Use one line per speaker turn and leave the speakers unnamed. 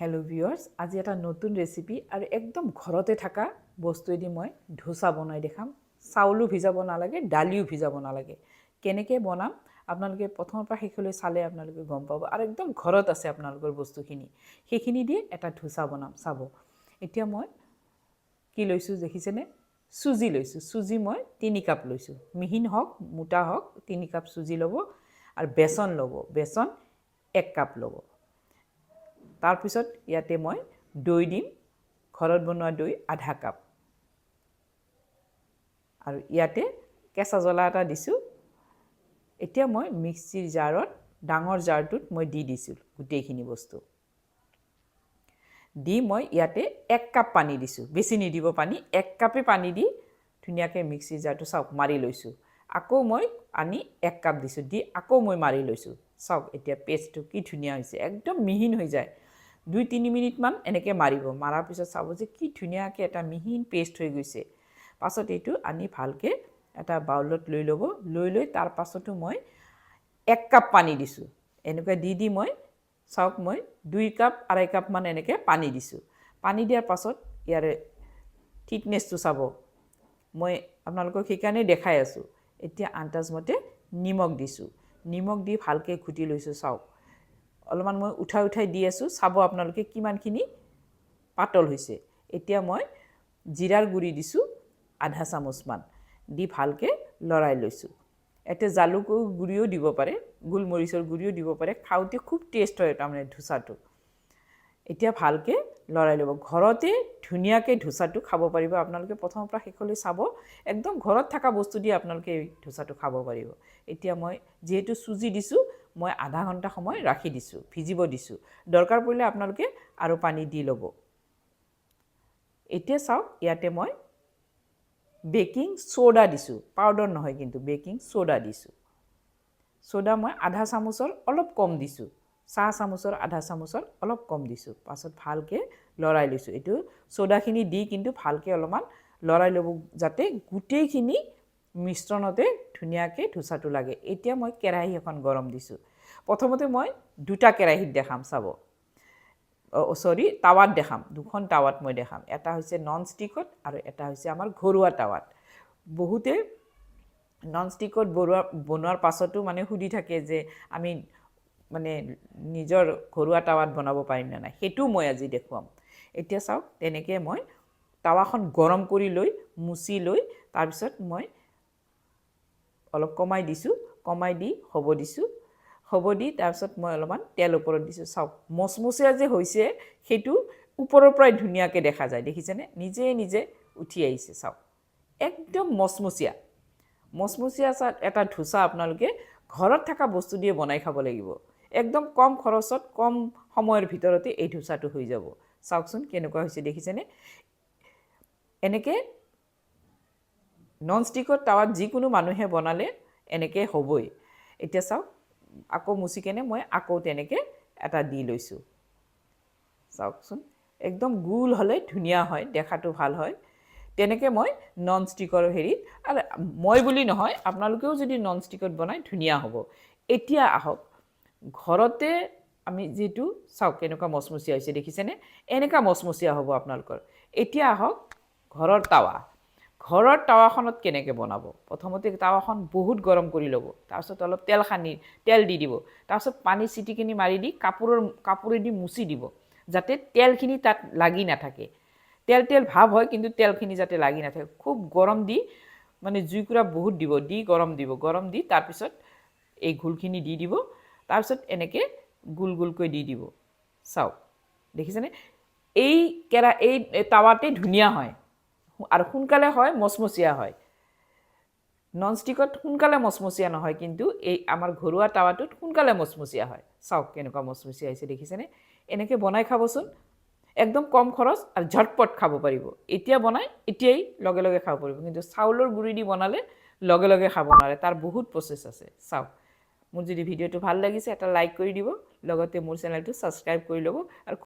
Hello viewers আজি এটা নতুন ৰেচিপি আৰু একদম ঘৰতে থকা বস্তুৱেদি মই ধোচা বনাই দেখাম। চাউলো ভিজাব নালাগে, দালিও ভিজাব নালাগে। কেনেকৈ বনাম, আপোনালোকে প্ৰথমৰ পৰা শেষলৈ চালে আপোনালোকে গম পাব। আৰু একদম ঘৰত আছে আপোনালোকৰ বস্তুখিনি। সেইখিনি দিয়ে এটা ধোচা বনাম, চাব। এতিয়া মই কি লৈছোঁ দেখিছেনে? চুজি লৈছোঁ। চুজি মই তিনি কাপ লৈছোঁ। মিহিন হওক, মোটা হওক, তিনি কাপ চুজি ল'ব। আৰু বেচন ল'ব। বেচন এক কাপ ল'ব। তাৰপিছত ইয়াতে মই দৈ দিম ঘৰত বনোৱা দৈ আধা কাপ। আৰু ইয়াতে কেঁচা জ্বলা এটা দিছোঁ। এতিয়া মই মিক্সিৰ জাৰত ডাঙৰ জাৰটোত মই দি দিছোঁ গোটেইখিনি বস্তু। দি মই ইয়াতে এক কাপ পানী দিছোঁ। বেছি নিদিব পানী এক কাপে পানী দি ধুনীয়াকৈ মিক্সিৰ জাৰটো চাওক মাৰি লৈছোঁ। আকৌ মই আনি এক কাপ দিছোঁ। দি আকৌ মই মাৰি লৈছোঁ। চাওক এতিয়া পেষ্টটো কি ধুনীয়া হৈছে। একদম মিহিন হৈ যায়। দুই তিনি মিনিটমান এনেকৈ মাৰিব। মাৰাৰ পিছত চাব যে কি ধুনীয়াকৈ এটা মিহিন পেষ্ট হৈ গৈছে। পাছত এইটো আনি ভালকৈ এটা বাউলত লৈ ল'ব। লৈ লৈ তাৰ পাছতো মই এক কাপ পানী দিছোঁ। এনেকৈ দি দি মই, চাওক মই, দুই কাপ আঢ়ৈ কাপমান এনেকৈ পানী দিছোঁ। পানী দিয়াৰ পাছত ইয়াৰে থিকনেছটো চাব। মই আপোনালোকক সেইকাৰণেই দেখাই আছোঁ। এতিয়া আন্দাজমতে নিমখ দিছোঁ। নিমখ দি ভালকৈ ঘুটি লৈছোঁ, চাওক। অলপমান মই উঠাই উঠাই দি আছোঁ, চাব আপোনালোকে কিমানখিনি পাতল হৈছে। এতিয়া মই জিৰাৰ গুড়ি দিছোঁ, আধা চামুচমান দি ভালকৈ লৰাই লৈছোঁ। এতিয়া জালুকৰ গুড়িও দিব পাৰে, গোলমৰিচৰ গুড়িও দিব পাৰে, খাওঁতে খুব টেষ্ট হয় তাৰমানে ধোচাটো। এতিয়া ভালকৈ লৰাই ল'ব। ঘৰতে ধুনীয়াকৈ ধোচাটো খাব পাৰিব। আপোনালোকে প্ৰথমৰ পৰা শেষলৈ চাব। একদম ঘৰত থকা বস্তু দি আপোনালোকে এই ধোচাটো খাব পাৰিব। এতিয়া মই যিহেতু চুজি দিছোঁ মই আধা ঘণ্টা সময় ৰাখি দিছোঁ ভিজিব দিছোঁ। দৰকাৰ পৰিলে আপোনালোকে আৰু পানী দি ল'ব। এতিয়া চাওক ইয়াতে মই বেকিং চ'ডা দিছোঁ। পাউডাৰ নহয় কিন্তু বেকিং চ'ডা দিছোঁ। চ'ডা মই আধা চামুচৰ অলপ কম দিছোঁ। চাহ চামুচৰ আধা চামুচৰ অলপ কম দিছোঁ। পাছত ভালকৈ লৰাই লৈছোঁ। এইটো চ'ডাখিনি দি কিন্তু ভালকৈ অলপমান লৰাই ল'ব যাতে গোটেইখিনি মিশ্ৰণতে ধুনীয়াকৈ ধোচাটো লাগে। এতিয়া মই কেৰাহী এখন গৰম দিছোঁ। প্ৰথমতে মই দুটা কেৰাহীত দেখাম চাব। চৰি টাৱাত দেখাম দুখন টাৱাত মই দেখাম। এটা হৈছে নন ষ্টিকত আৰু এটা হৈছে আমাৰ ঘৰুৱা টাৱাত। বহুতে নন ষ্টিকত বনোৱা বনোৱাৰ পাছতো মানে সুধি থাকে যে আমি মানে নিজৰ ঘৰুৱা টাৱাত বনাব পাৰিম নে নাই সেইটোও মই আজি দেখুৱাম। এতিয়া চাওক তেনেকৈ মই টাৱাখন গৰম কৰি লৈ মুচি লৈ তাৰপিছত মই অলপ কমাই দিছোঁ কমাই দি হ'ব দিছোঁ। হ'ব দি তাৰপিছত মই অলপমান তেল ওপৰত দিছোঁ। চাওক মচমচীয়া যে হৈছে সেইটো ওপৰৰ পৰাই ধুনীয়াকৈ দেখা যায়। দেখিছেনে? নিজে নিজে উঠি আহিছে চাওক। একদম মচমচীয়া। মচমচীয়া এটা ধোচা আপোনালোকে ঘৰত থকা বস্তু দিয়ে বনাই খাব লাগিব। একদম কম খৰচত কম সময়ৰ ভিতৰতে এই ধোচাটো হৈ যাব। চাওকচোন কেনেকুৱা হৈছে দেখিছেনে? এনেকৈ নন ষ্টিকৰ টাৱাত যিকোনো মানুহে বনালে এনেকৈ হ'বই। এতিয়া চাওক আকৌ মুচি কেনে মই আকৌ তেনেকৈ এটা দি লৈছোঁ। চাওকচোন একদম গোল হ'লে ধুনীয়া হয় দেখাটো ভাল হয়। তেনেকৈ মই নন ষ্টিকৰ হেৰিত আৰু মই বুলি নহয় আপোনালোকেও যদি নন ষ্টিকত বনায় ধুনীয়া হ'ব। এতিয়া আহক ঘৰতে আমি যিটো চাওক কেনেকুৱা মচমচীয়া হৈছে দেখিছেনে? এনেকুৱা মচমচীয়া হ'ব আপোনালোকৰ। এতিয়া আহক ঘৰৰ টাৱা। ঘৰৰ টাৱাখনত কেনেকৈ বনাব? প্ৰথমতে টাৱাখন বহুত গৰম কৰি ল'ব। তাৰপিছত অলপ তেল সানি, তেল দি দিব। তাৰপিছত পানী চিটিকিনি মাৰি দি কাপোৰৰ, কাপোৰেদি মুচি দিব, যাতে তেলখিনি তাত লাগি নাথাকে। তেল তেল ভাৱ হয়, কিন্তু তেলখিনি যাতে লাগি নাথাকে। খুব গৰম দি মানে জুইকুৰা বহুত দিব, দি গৰম দিব। গৰম দি তাৰপিছত এই ঘোলখিনি দি দিব। তাৰপিছত এনেকৈ গোল, গোলকৈ দি দিব। চাওক, দেখিছেনে? এই কেৰা, এই টাৱাতে ধুনীয়া হয়। আৰু সোনকালে হয়, মচমচীয়া হয়। নন ষ্টিকত সোনকালে মচমচীয়া নহয়, কিন্তু এই আমাৰ ঘৰুৱা টাৱাটোত সোনকালে মচমচীয়া হয়। চাওক কেনেকুৱা মচমচীয়া হৈছে, দেখিছেনে? এনেকৈ বনাই খাবচোন। একদম কম খৰচ আৰু ঝটপট খাব পাৰিব। এতিয়া বনাই, এতিয়াই লগে লগে খাব পাৰিব। কিন্তু চাউলৰ গুড়ি দি বনালে লগে লগে খাব নোৱাৰে। তাৰ বহুত প্ৰচেছ আছে। চাওক, মোৰ যদি ভিডিঅ'টো ভালো লাগিছে, এটা লাইক কৰি দিব। লগতে মোৰ চেনেলটো ছাবস্ক্ৰাইব কৰি ল'ব। আৰু